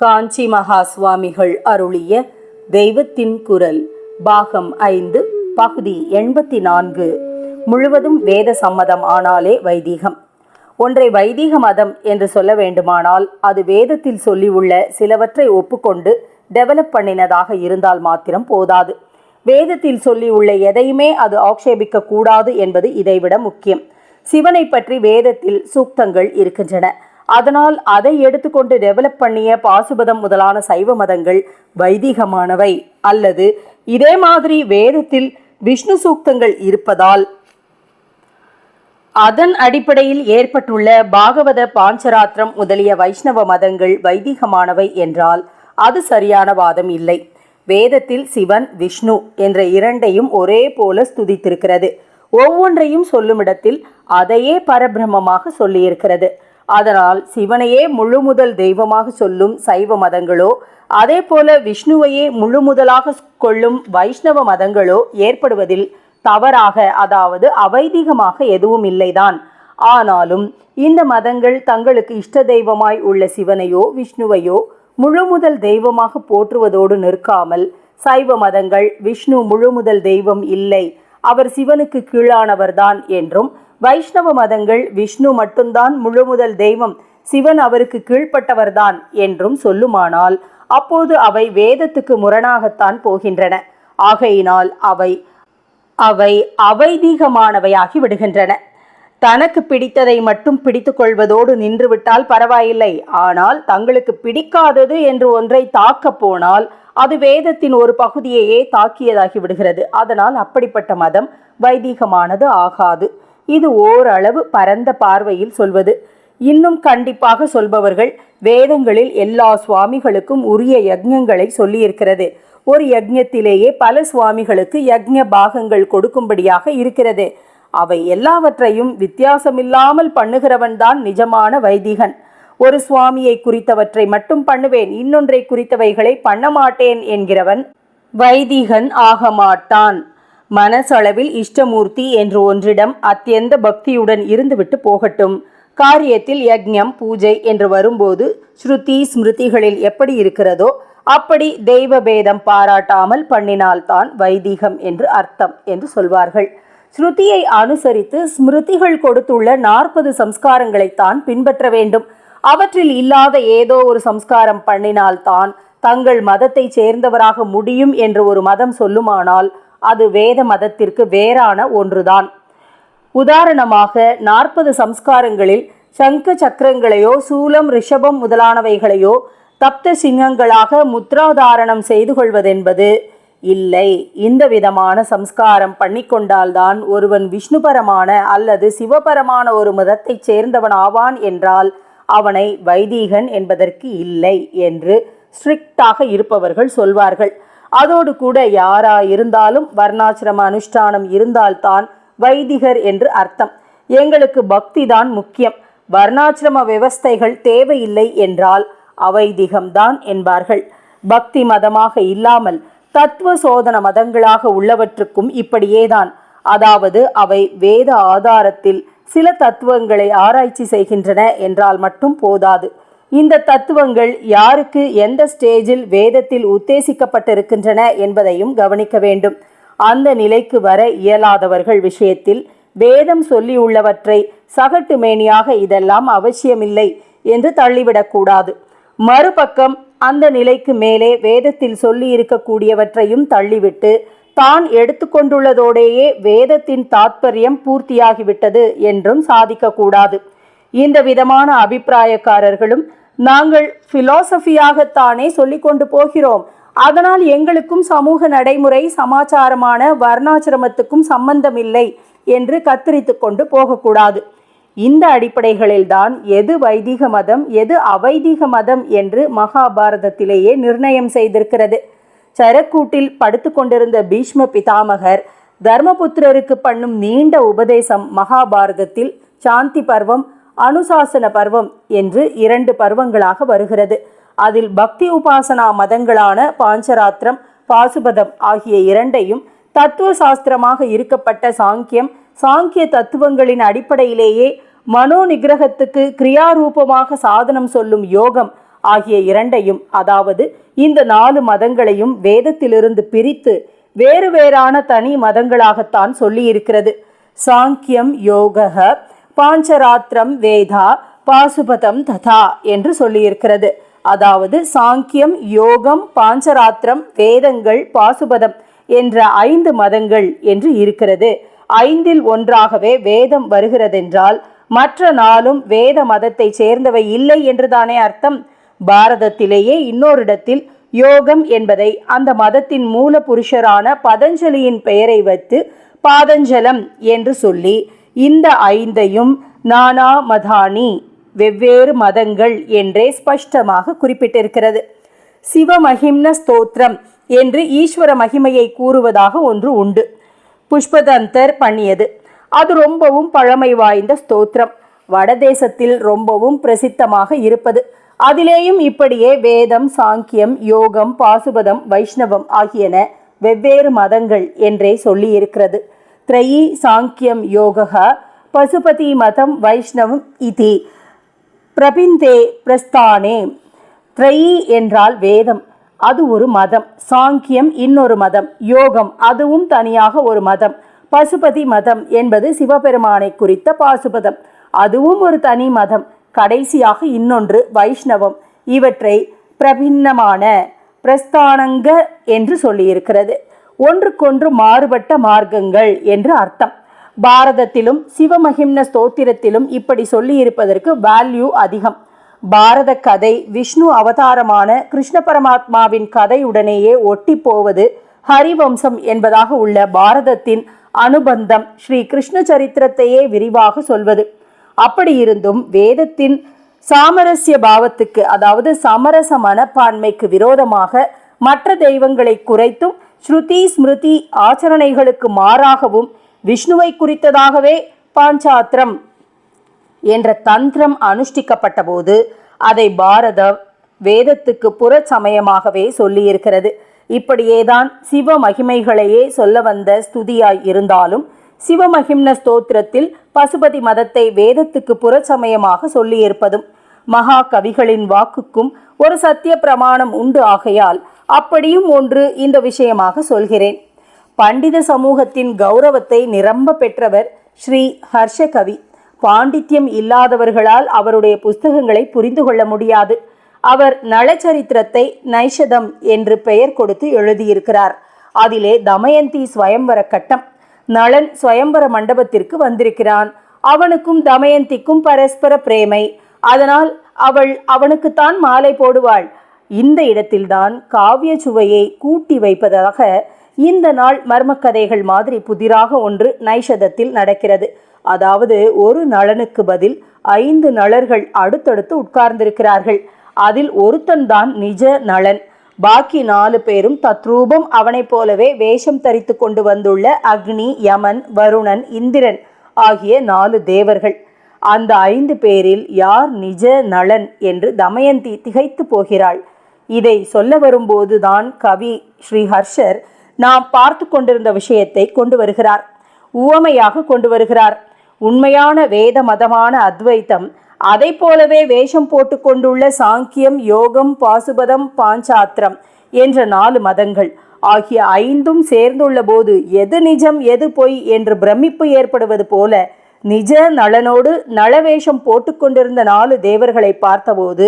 காஞ்சி மகா சுவாமிகள் அருளிய தெய்வத்தின் குரல் பாகம் ஐந்து பகுதி எண்பத்தி நான்கு முழுவதும் வேத சம்மதம் ஆனாலே வைதீகம். ஒன்றை வைதீக மதம் என்று சொல்ல வேண்டுமானால் அது வேதத்தில் சொல்லியுள்ள சிலவற்றை ஒப்புக்கொண்டு டெவலப் பண்ணினதாக இருந்தால் மாத்திரம் போதாது. வேதத்தில் சொல்லியுள்ள எதையுமே அது ஆக்ஷேபிக்க கூடாது என்பது இதைவிட முக்கியம். சிவனை பற்றி வேதத்தில் சூக்தங்கள் இருக்கின்றன. அதனால் அதை எடுத்துக்கொண்டு டெவலப் பண்ணிய பாசுபதம் முதலான சைவ மதங்கள் வைதிகமானவை. அல்லது இதே மாதிரி வேதத்தில் விஷ்ணு சூக்தங்கள் இருப்பதால் அதன் அடிப்படையில் ஏற்பட்டுள்ள பாகவத பாஞ்சராத்திரம் முதலிய வைஷ்ணவ மதங்கள் வைதிகமானவை என்றால் அது சரியான வாதம் இல்லை. வேதத்தில் சிவன் விஷ்ணு என்ற இரண்டையும் ஒரே போல ஸ்துதித்திருக்கிறது. ஒவ்வொன்றையும் சொல்லுமிடத்தில் அதையே பரபிரம்மமாக சொல்லியிருக்கிறது. அதனால் சிவனையே முழு முதல் தெய்வமாக சொல்லும் சைவ மதங்களோ அதே போல விஷ்ணுவையே முழு முதலாக கொள்ளும் வைஷ்ணவ மதங்களோ ஏற்படுவதில் தவறாக அதாவது அவைதிகமாக எதுவும் இல்லைதான். ஆனாலும் இந்த மதங்கள் தங்களுக்கு இஷ்ட தெய்வமாய் உள்ள சிவனையோ விஷ்ணுவையோ முழு முதல் தெய்வமாக போற்றுவதோடு நிற்காமல் சைவ மதங்கள் விஷ்ணு முழு முதல் தெய்வம் இல்லை அவர் சிவனுக்கு கீழானவர்தான் என்றும் வைஷ்ணவ மதங்கள் விஷ்ணு மட்டும்தான் முழு முதல் தெய்வம். சிவன் அவருக்கு கீழ்ப்பட்டவர்தான் என்றும் சொல்லுமானால் அப்போது அவை வேதத்துக்கு முரணாகத்தான் போகின்றன. ஆகையினால் அவை அவை அவைதீகமானவையாகி விடுகின்றன. தனக்கு பிடித்ததை மட்டும் பிடித்து கொள்வதோடு நின்றுவிட்டால் பரவாயில்லை. ஆனால் தங்களுக்கு பிடிக்காதது என்று ஒன்றை தாக்க போனால் அது வேதத்தின் ஒரு பகுதியையே தாக்கியதாகி விடுகிறது. அதனால் அப்படிப்பட்ட மதம் வைதீகமானது ஆகாது. இது ஓரளவு பரந்த பார்வையில் சொல்வது. இன்னும் கண்டிப்பாக சொல்பவர்கள் வேதங்களில் எல்லா சுவாமிகளுக்கும் உரிய யஜ்ஞங்களை சொல்லியிருக்கிறது. ஒரு யஜ்ஞத்திலேயே பல சுவாமிகளுக்கு யஜ்ஞ பாகங்கள் கொடுக்கும்படியாக இருக்கிறது. அவை எல்லாவற்றையும் வித்தியாசமில்லாமல் பண்ணுகிறவன்தான் நிஜமான வைதிகன். ஒரு சுவாமியை குறித்தவற்றை மட்டும் பண்ணுவேன் இன்னொன்றை குறித்தவைகளை பண்ண மாட்டேன் என்கிறவன் வைதிகன் ஆக மாட்டான். மனசளவில் இஷ்டமூர்த்தி என்று ஒன்றிடம் அத்தியந்த பக்தியுடன் இருந்துவிட்டு போகட்டும். காரியத்தில் யஜ்ஞம் பூஜை என்று வரும்போது ஸ்ருதி ஸ்மிருதிகளில் எப்படி இருக்கிறதோ அப்படி தெய்வ பேதம் பாராட்டாமல் பண்ணினால்தான் வைதிகம் என்று அர்த்தம் என்று சொல்வார்கள். ஸ்ருதியை அனுசரித்து ஸ்மிருதிகள் கொடுத்துள்ள நாற்பது சம்ஸ்காரங்களைத்தான் பின்பற்ற வேண்டும். அவற்றில் இல்லாத ஏதோ ஒரு சம்ஸ்காரம் பண்ணினால்தான் தங்கள் மதத்தை சேர்ந்தவராக முடியும் என்று ஒரு மதம் சொல்லுமானால் அது வேத மதத்திற்கு வேறான ஒன்றுதான். உதாரணமாக நாற்பது சம்ஸ்காரங்களில் சங்க சக்கரங்களையோ சூலம் ரிஷபம் முதலானவைகளையோ தப்த சிங்கங்களாக முத்ராதாரணம் செய்து கொள்வதென்பது இல்லை. இந்த விதமான சம்ஸ்காரம் பண்ணிக்கொண்டால்தான் ஒருவன் விஷ்ணுபரமான அல்லது சிவபரமான ஒரு மதத்தைச் சேர்ந்தவன் ஆவான் என்றால் அவனை வைதீகன் என்பதற்கு இல்லை என்று ஸ்ட்ரிக்டாக இருப்பவர்கள் சொல்வார்கள். அதோடு கூட யாரா இருந்தாலும் வர்ணாசிரம அனுஷ்டானம் இருந்தால்தான் வைதிகர் என்று அர்த்தம். எங்களுக்கு பக்தி தான் முக்கியம். வர்ணாசிரம விவஸ்தைகள் தேவையில்லை என்றால் அவைதிகம்தான் என்பார்கள். பக்தி மதமாக இல்லாமல் தத்துவ சோதன மதங்களாக உள்ளவற்றுக்கும் இப்படியேதான். அதாவது அவை வேத ஆதாரத்தில் சில தத்துவங்களை ஆராய்ச்சி செய்கின்றன என்றால் மட்டும் போதாது. இந்த தத்துவங்கள் யாருக்கு எந்த ஸ்டேஜில் வேதத்தில் உத்தேசிக்கப்பட்டிருக்கின்றன என்பதையும் கவனிக்க வேண்டும். அந்த நிலைக்கு வர இயலாதவர்கள் விஷயத்தில் வேதம் சொல்லியுள்ளவற்றை சகட்டு மேனியாக இதெல்லாம் அவசியமில்லை என்று தள்ளிவிடக்கூடாது மறுபக்கம் அந்த நிலைக்கு மேலே வேதத்தில் சொல்லி இருக்கக்கூடியவற்றையும் தள்ளிவிட்டு தான் எடுத்துக்கொண்டுள்ளதோடேயே வேதத்தின் தாத்பரியம் பூர்த்தியாகிவிட்டது என்றும் சாதிக்கக்கூடாது இந்த விதமான அபிப்பிராயக்காரர்களும் நாங்கள் பிலாசபியாகத்தானே சொல்லிக்கொண்டு போகிறோம். அதனால் எங்களுக்கும் சமூக நடைமுறை சமாச்சாரமான வர்ணாசிரமத்துக்கும் சம்பந்தமில்லை என்று கத்தரித்து கொண்டு போகக்கூடாது. இந்த அடிப்படைகளில்தான் எது வைதிக மதம் எது அவைதிக மதம் என்று மகாபாரதத்திலேயே நிர்ணயம் செய்திருக்கிறது. சரக்கூட்டில் படுத்து கொண்டிருந்த பீஷ்ம பிதாமகர் தர்மபுத்திரருக்கு பண்ணும் நீண்ட உபதேசம் மகாபாரதத்தில் சாந்தி பர்வம் அனுசாசன பர்வம் என்று இரண்டு பருவங்களாக வருகிறது. அதில் பக்தி உபாசனா மதங்களான பாஞ்சராத்திரம் பாசுபதம் ஆகிய இரண்டையும் தத்துவ சாஸ்திரமாக இருக்கப்பட்ட சாங்கியம் சாங்கிய தத்துவங்களின் அடிப்படையிலேயே மனோ நிகிரகத்துக்கு கிரியாரூபமாக சாதனம் சொல்லும் யோகம் ஆகிய இரண்டையும் அதாவது இந்த நாலு மதங்களையும் வேதத்திலிருந்து பிரித்து வேறு வேறான தனி மதங்களாகத்தான் சொல்லியிருக்கிறது. சாங்கியம் யோகக பாஞ்சராத்திரம் வேதா பாசுபதம் ததா என்று சொல்லியிருக்கிறது. அதாவது சாங்கியம் யோகம் பாஞ்சராத்திரம் வேதங்கள் பாசுபதம் என்ற ஐந்து மதங்கள் என்று இருக்கிறது. ஐந்தில் ஒன்றாகவே வேதம் வருகிறதென்றால் மற்ற நாளும் வேத மதத்தை சேர்ந்தவை இல்லை என்றுதானே அர்த்தம்? பாரதத்திலேயே இன்னொரு இடத்தில் யோகம் என்பதை அந்த மதத்தின் மூல புருஷரான பதஞ்சலியின் பெயரை வைத்து பாதஞ்சலம் என்று சொல்லி இந்த ஐந்தையும் நானா மதானி வெவ்வேறு மதங்கள் என்றே ஸ்பஷ்டமாக குறிப்பிட்டிருக்கிறது. சிவமஹிம்ன ஸ்தோத்திரம் என்று ஈஸ்வர மகிமையை கூறுவதாக ஒன்று உண்டு. புஷ்பதந்தர் பண்ணியது. அது ரொம்பவும் பழமை வாய்ந்த ஸ்தோத்திரம். வடதேசத்தில் ரொம்பவும் பிரசித்தமாக இருப்பது. அதிலேயும் இப்படியே வேதம் சாங்கியம் யோகம் பாசுபதம் வைஷ்ணவம் ஆகியன வெவ்வேறு மதங்கள் என்றே சொல்லியிருக்கிறது. த்ரயி சாங்கியம் யோகா பசுபதி மதம் வைஷ்ணவம் இதி பிரபிந்தே பிரஸ்தானே த்ரயி என்றால் வேதம் அது ஒரு மதம் சாங்கியம் இன்னொரு மதம் யோகம் அதுவும் தனியாக ஒரு மதம் பசுபதி மதம் என்பது சிவபெருமானை குறித்த பாசுபதம் அதுவும் ஒரு தனி மதம் கடைசியாக இன்னொன்று வைஷ்ணவம் இவற்றை பிரபின்னமான பிரஸ்தானங்க என்று சொல்லியிருக்கிறது. ஒன்றுக்கொன்று மாறுபட்ட மார்க்கங்கள் என்று அர்த்தம். பாரதத்திலும் சிவமகிம்ன ஸ்தோத்திரத்திலும் இப்படி சொல்லியிருப்பதற்கு வேல்யூ அதிகம். பாரத கதை விஷ்ணு அவதாரமான கிருஷ்ண பரமாத்மாவின் கதையுடனேயே ஒட்டி போவது ஹரிவம்சம் என்பதாக உள்ள பாரதத்தின் அனுபந்தம் ஸ்ரீ கிருஷ்ண சரித்திரத்தையே விரிவாக சொல்வது. அப்படி இருந்தும் வேதத்தின் சாமரஸ்ய பாவத்துக்கு அதாவது சமரச மனப்பான்மைக்கு விரோதமாக மற்ற தெய்வங்களை குறைத்தும் ஸ்ருதி ஸ்மிருதி ஆச்சரணைகளுக்கு மாறாகவும் விஷ்ணுவை குறித்ததாகவே பாஞ்சாத்திரம் என்ற தந்திரம் அனுஷ்டிக்கப்பட்ட போது அதை பாரத வேதத்துக்கு புற சமயமாகவே சொல்லியிருக்கிறது. இப்படியேதான் சிவ மகிமைகளையே சொல்ல வந்த ஸ்துதியாய் இருந்தாலும் சிவமகிம்ன ஸ்தோத்திரத்தில் பசுபதி மதத்தை வேதத்துக்கு புறச்சமயமாக சொல்லியிருப்பதும் மகா கவிகளின் வாக்குக்கும் ஒரு சத்திய பிரமாணம் உண்டு ஆகையால் அப்படியும் ஒன்று இந்த விஷயமாக சொல்கிறேன். பண்டித சமூகத்தின் கௌரவத்தை நிரம்ப பெற்றவர் ஸ்ரீ ஹர்ஷகவி பாண்டித்யம் இல்லாதவர்களால் அவருடைய புஸ்தகங்களை புரிந்து கொள்ள முடியாது. அவர் நளச்சரித்திரத்தை நைஷதம் என்று பெயர் கொடுத்து எழுதியிருக்கிறார். அதிலே தமயந்தி ஸ்வயம்வர கட்டம். நளன் ஸ்வயம்வர மண்டபத்திற்கு வந்திருக்கிறான். அவனுக்கும் தமயந்திக்கும் பரஸ்பர பிரேமை. அதனால் அவள் அவனுக்குத்தான் மாலை போடுவாள். இந்த இடத்தில்தான் காவிய சுவையை கூட்டி வைப்பதாக இந்த நாள் மர்மக்கதைகள் மாதிரி புதிராக ஒன்று நைஷதத்தில் நடக்கிறது. அதாவது ஒரு நலனுக்கு பதில் ஐந்து நலர்கள் அடுத்தடுத்து உட்கார்ந்திருக்கிறார்கள். அதில் ஒருத்தன் தான் நிஜ நளன் பாக்கி நாலு பேரும் தத்ரூபம் அவனைப் போலவே வேஷம் தரித்து கொண்டு வந்துள்ள அக்னி யமன் வருணன் இந்திரன் ஆகிய நாலு தேவர்கள். அந்த ஐந்து பேரில் யார் நிஜ நலன் என்று தமயந்தி திகைத்து போகிறாள். இதை சொல்ல வரும்போதுதான் கவி ஸ்ரீ ஹர்ஷர் நாம் பார்த்து கொண்டிருந்த விஷயத்தை கொண்டு வருகிறார். உவமையாக கொண்டு வருகிறார். உண்மையான வேத மதமான அத்வைத்தம் அதை போலவே வேஷம் போட்டுக்கொண்டுள்ள சாங்கியம் யோகம் பாசுபதம் பாஞ்சாத்திரம் என்ற நாலு மதங்கள் ஆகிய ஐந்தும் சேர்ந்துள்ள போது எது நிஜம் எது பொய் என்று பிரமிப்பு ஏற்படுவது போல நிஜ நலனோடு நளவேஷம் போட்டுக்கொண்டிருந்த நாலு தேவர்களை பார்த்தபோது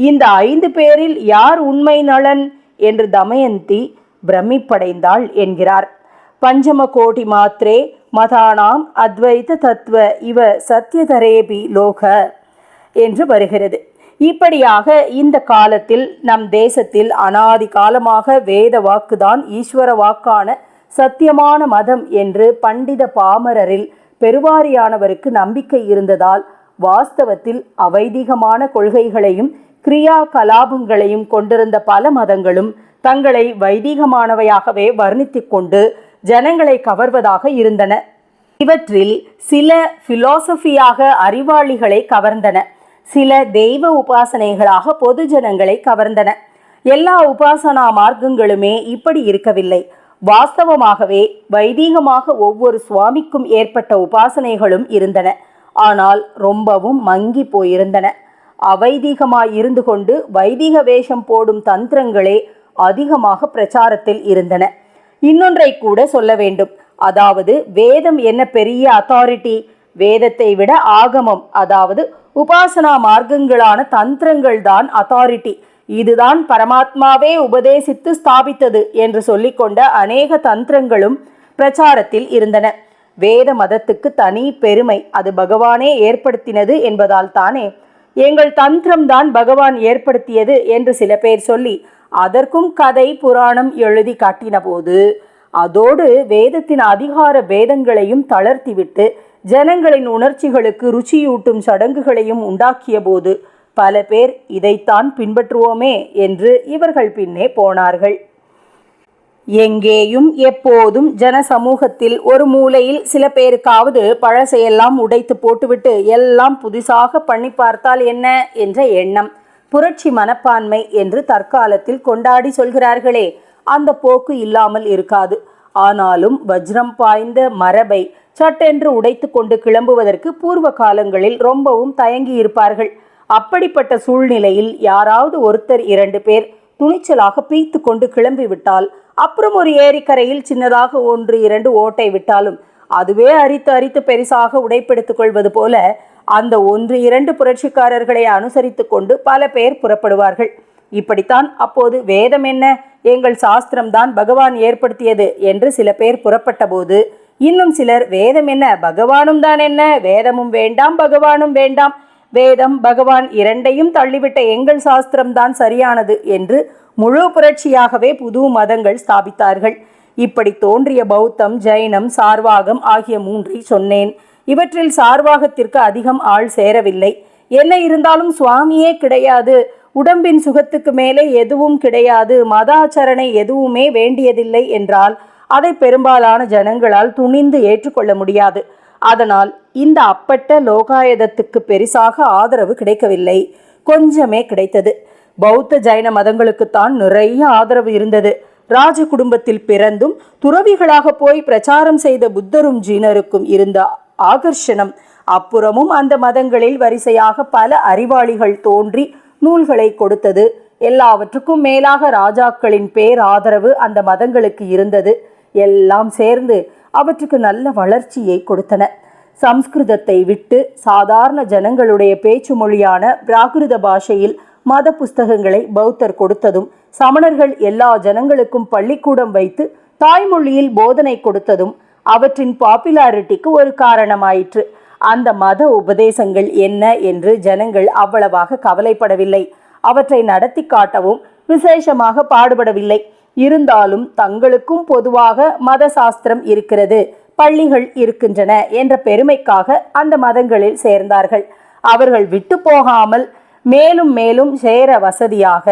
இந்த ஐந்து பேரில் யார் உண்மை நலன்? என்று தமயந்தி பிரமிப்படைந்தாள் என்கிறார். பஞ்சம கோடி மாத்திரே மதானாம் அத்வைத தத்துவ இவ சத்யதரேபி லோக என்று வருகிறது. இப்படியாக இந்த காலத்தில் நம் தேசத்தில் அனாதி காலமாக வேத வாக்குதான் ஈஸ்வர வாக்கான சத்தியமான மதம் என்று பண்டித பாமரரில் பெருவாரியானவருக்கு நம்பிக்கை இருந்ததால் வாஸ்தவத்தில் அவைதிகமான கொள்கைகளையும் கிரியா கலாபங்களையும் கொண்டிருந்த பல மதங்களும் தங்களை வைதீகமானவையாகவே வர்ணித்து கொண்டு ஜனங்களை கவர்வதாக இருந்தன. இவற்றில் சில பிலோசபியாக அறிவாளிகளை கவர்ந்தன. சில தெய்வ உபாசனைகளாக பொது ஜனங்களை கவர்ந்தன. எல்லா உபாசனா மார்க்கங்களுமே இப்படி இருக்கவில்லை. வாஸ்தவமாகவே வைதீகமாக ஒவ்வொரு சுவாமிக்கும் ஏற்பட்ட உபாசனைகளும் இருந்தன. ஆனால் ரொம்பவும் மங்கி போயிருந்தன. அவைதீகமாய் இருந்து கொண்டு வைதிக வேஷம் போடும் தந்திரங்களே அதிகமாக பிரச்சாரத்தில் இருந்தன. இன்னொன்றை கூட சொல்ல வேண்டும். அதாவது வேதம் என்ன பெரிய அத்தாரிட்டி வேதத்தை விட ஆகமம் அதாவது உபாசனா மார்க்கங்களான தந்திரங்கள் தான் அத்தாரிட்டி இதுதான் பரமாத்மாவே உபதேசித்து ஸ்தாபித்தது என்று சொல்லிக்கொண்ட அநேக தந்திரங்களும் பிரச்சாரத்தில் இருந்தன. வேத மதத்துக்கு தனி பெருமை அது பகவானே ஏற்படுத்தினது என்பதால் தானே எங்கள் தந்திரம்தான் பகவான் ஏற்படுத்தியது என்று சில பேர் சொல்லி அதற்கும் கதை புராணம் எழுதி காட்டினபோது அதோடு வேதத்தின் அதிகார வேதங்களையும் தளர்த்திவிட்டு ஜனங்களின் உணர்ச்சிகளுக்கு ருச்சியூட்டும் சடங்குகளையும் உண்டாக்கிய போது பல பேர் இதைத்தான் பின்பற்றுவோமே என்று இவர்கள் பின்னே போனார்கள். எங்கேயும் எப்போதும் ஜன சமூகத்தில் ஒரு மூலையில் சில பேருக்காவது பழசையெல்லாம் உடைத்து போட்டுவிட்டு எல்லாம் புதுசாக பண்ணி பார்த்தால் என்ன? என்ற எண்ணம். புரட்சி மனப்பான்மை என்று தற்காலத்தில் கொண்டாடி சொல்கிறார்களே அந்த போக்கு இல்லாமல் இருக்காது. ஆனாலும் வஜ்ரம் பாய்ந்த மரபை சட்டென்று உடைத்து கொண்டு கிளம்புவதற்கு பூர்வ காலங்களில் ரொம்பவும் தயங்கி இருப்பார்கள் அப்படிப்பட்ட சூழ்நிலையில் யாராவது ஒருத்தர் இரண்டு பேர் துணிச்சலாக பீய்த்து கொண்டு கிளம்பிவிட்டால் அப்புறம் ஒரு ஏரிக்கரையில் சின்னதாக ஒன்று இரண்டு ஓட்டை விட்டாலும் அதுவே அரித்து அரித்து பெரிசாக உடைப்பெடுத்துக் கொள்வது போல அந்த ஒன்று இரண்டு புரட்சிக்காரர்களை அனுசரித்து கொண்டு பல பேர் புறப்படுவார்கள். இப்படித்தான் அப்போது வேதம் என்ன? எங்கள் சாஸ்திரம்தான் பகவான் ஏற்படுத்தியது என்று சில பேர் புறப்பட்டபோது இன்னும் சிலர் வேதம் என்ன? பகவானும் தான் என்ன? வேதமும் வேண்டாம் பகவானும் வேண்டாம். வேதம் பகவான் இரண்டையும் தள்ளிவிட்ட எங்கள் சாஸ்திரம்தான் சரியானது என்று முழு புரட்சியாகவே புது மதங்கள் ஸ்தாபித்தார்கள். இப்படி தோன்றிய பௌத்தம் ஜைனம் சார்வாகம் ஆகிய மூன்றை சொன்னேன். இவற்றில் சார்வாகத்திற்கு அதிகம் ஆள் சேரவில்லை. என்ன இருந்தாலும் சுவாமியே கிடையாது. உடம்பின் சுகத்துக்கு மேலே எதுவும் கிடையாது. மதாச்சரணை எதுவுமே வேண்டியதில்லை என்றால் அதை பெரும்பாலான ஜனங்களால் துணிந்து ஏற்றுக்கொள்ள முடியாது. அதனால் இந்த அப்பட்ட லோகாயதத்துக்கு பெரிசாக ஆதரவு கிடைக்கவில்லை. கொஞ்சமே கிடைத்தது. பௌத்த ஜைன மதங்களுக்குத்தான் நிறைய ஆதரவு இருந்தது. ராஜ குடும்பத்தில் பிறந்தும் துறவிகளாக போய் பிரச்சாரம் செய்த புத்தரும் ஜீனருக்கும் இருந்த ஆகர்ஷணம். அப்புறமும் அந்த மதங்களில் வரிசையாக பல அறிவாளிகள் தோன்றி நூல்களை கொடுத்தது. எல்லாவற்றுக்கும் மேலாக ராஜாக்களின் பேர் ஆதரவு அந்த மதங்களுக்கு இருந்தது. எல்லாம் சேர்ந்து அவற்றுக்கு நல்ல வளர்ச்சியை கொடுத்தன. சம்ஸ்கிருதத்தை விட்டு சாதாரண ஜனங்களுடைய பேச்சு மொழியான பிராகிருத பாஷையில் மத புஸ்தகங்களை பௌத்தர் கொடுத்ததும் சமணர்கள் எல்லா ஜனங்களுக்கும் பள்ளிக்கூடம் வைத்து தாய்மொழியில் போதனை கொடுத்ததும் அவற்றின் பாப்புலாரிட்டிக்கு ஒரு காரணமாயிற்று. அந்த மத உபதேசங்கள் என்ன என்று ஜனங்கள் அவ்வளவாக கவலைப்படவில்லை. அவற்றை நடத்தி காட்டவும் விசேஷமாக பாடுபடவில்லை. இருந்தாலும் தங்களுக்கும் பொதுவாக மத சாஸ்திரம் இருக்கிறது. பள்ளிகள் இருக்கின்றன என்ற பெருமைக்காக அந்த மதங்களில் சேர்ந்தார்கள். அவர்கள் விட்டு போகாமல் மேலும் மேலும் சேர வசதியாக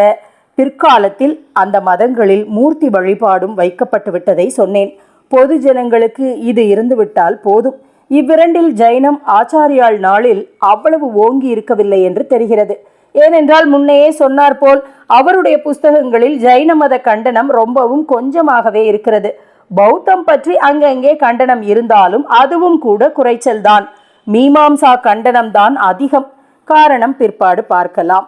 பிற்காலத்தில் அந்த மதங்களில் மூர்த்தி வழிபாடும் வைக்கப்பட்டு விட்டதை சொன்னேன். பொது ஜனங்களுக்கு இது இருந்துவிட்டால் போதும். இவ்விரண்டில் ஜைனம் ஆச்சாரியால் நாளில் அவ்வளவு ஓங்கி இருக்கவில்லை என்று தெரிகிறது. ஏனென்றால் முன்னையே சொன்னார் போல் அவருடைய புஸ்தகங்களில் ஜைன மத கண்டனம் ரொம்பவும் கொஞ்சமாகவே இருக்கிறது. பௌத்தம் பற்றி அங்கங்கே கண்டனம் இருந்தாலும் அதுவும் கூட குறைச்சல்தான். மீமாம்சா கண்டனம் தான் அதிகம். காரணம் பிற்பாடு பார்க்கலாம்.